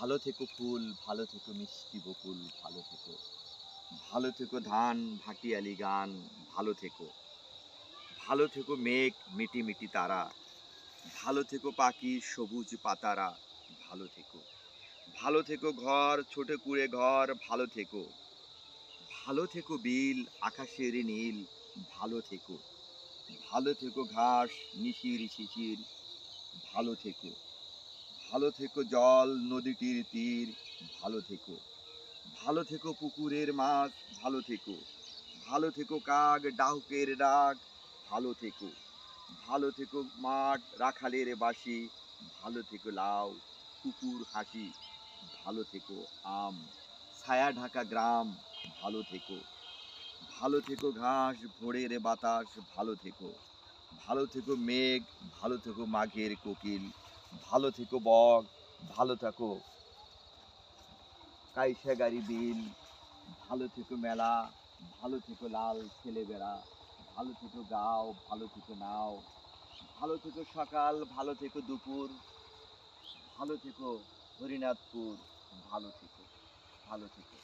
ভালো থেকো ফুল, ভালো থেকো মিষ্টি বকুল, ভালো থেকো। ভালো থেকো ধান, ভাটিয়ালি গান, ভালো থেকো। ভালো থেকো মেঘ, মিটি মিটি তারা। ভালো থেকো পাখি, সবুজ পাতারা। ভালো থেকো। ভালো থেকো ঘর, ছোট কুড়ে ঘর, ভালো থেকো। ভালো থেকো বিল, আকাশের নীল, ভালো থেকো। ভালো থেকো ঘাস, নিশির শিশির। ভালো থেকো। ভালো থেকো জল, নদীটির তীর, ভালো থেকো। ভালো থেকো পুকুরের মাছ, ভালো থেকো। ভালো থেকো কাক ডাহুকের ডাক ভালো থেকো। ভালো থেকো মাঠ, রাখালের বাসি ভালো থেকো লাউ, কুকুর হাসি, ভালো থেকো আম। ছায়া ঢাকা গ্রাম, ভালো থেকো। ভালো থেকো ঘাস, ভোরের বাতাস, ভালো থেকো। ভালো থেকো মেঘ, ভালো থেকো মাঘের কোকিল। ভালো থেকো বক, ভালো থাকো। কাইসাগারি বিল, ভালো থেকো মেলা, ভালো থেকো লাল ছেলেবেড়া ভালো থেকো গাও, ভালো থেকো নাও, ভালো থেকো সকাল, ভালো থেকো দুপুর, ভালো থেকো হরিনাথপুর, ভালো থেকো ভালো থেকো।